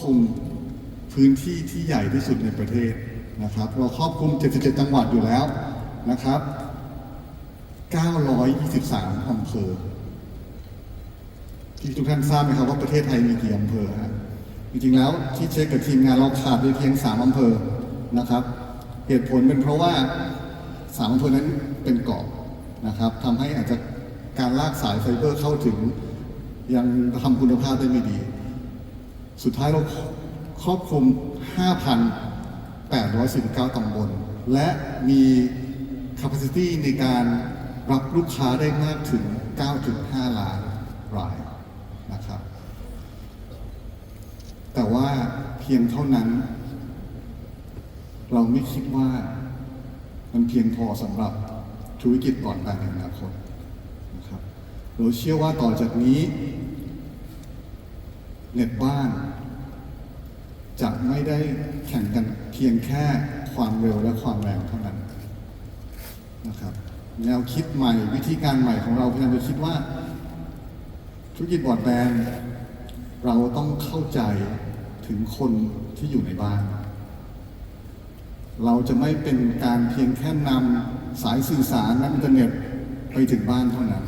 คลุมพื้นที่ที่ใหญ่ที่สุดในประเทศนะครับ เราครอบคลุม 77 จังหวัดอยู่แล้วนะครับ 923 อำเภอ ที่ทุกท่านทราบไหมครับว่าประเทศไทยมีกี่อำเภอฮะจริงๆแล้วที่เช็คกับทีมงานเราขาดไปเพียง 3 อำเภอนะครับ เหตุผลเป็นเพราะว่า 3 อำเภอนั้นเป็นเกาะนะครับทำให้อาจจะการลากสายไฟเบอร์เข้าถึงยังทำคุณภาพได้ไม่ดี สุดท้ายเราครอบคลุม 5,849 ตำบล และมี capacity ในการรับลูกค้าได้มากถึง 9.5 ล้านรายนะครับ แต่ว่าเพียงเท่านั้น เราไม่คิดว่ามันเพียงพอสำหรับธุรกิจก่อนการในอนาคตนะครับเราเชื่อว่าต่อจากนี้ เน็ตบ้าน จะไม่ได้แข่งกันเพียงแค่ความเร็วและความแรงเท่านั้นนะครับแนวคิดใหม่วิธีการใหม่ของเราพยายามจะคิดว่า ธุรกิจบอร์ดแบนด์เราต้องเข้าใจถึงคนที่อยู่ในบ้าน เราจะไม่เป็นการเพียงแค่นำสายสื่อสารและอินเทอร์เน็ตไปถึงบ้านเท่านั้น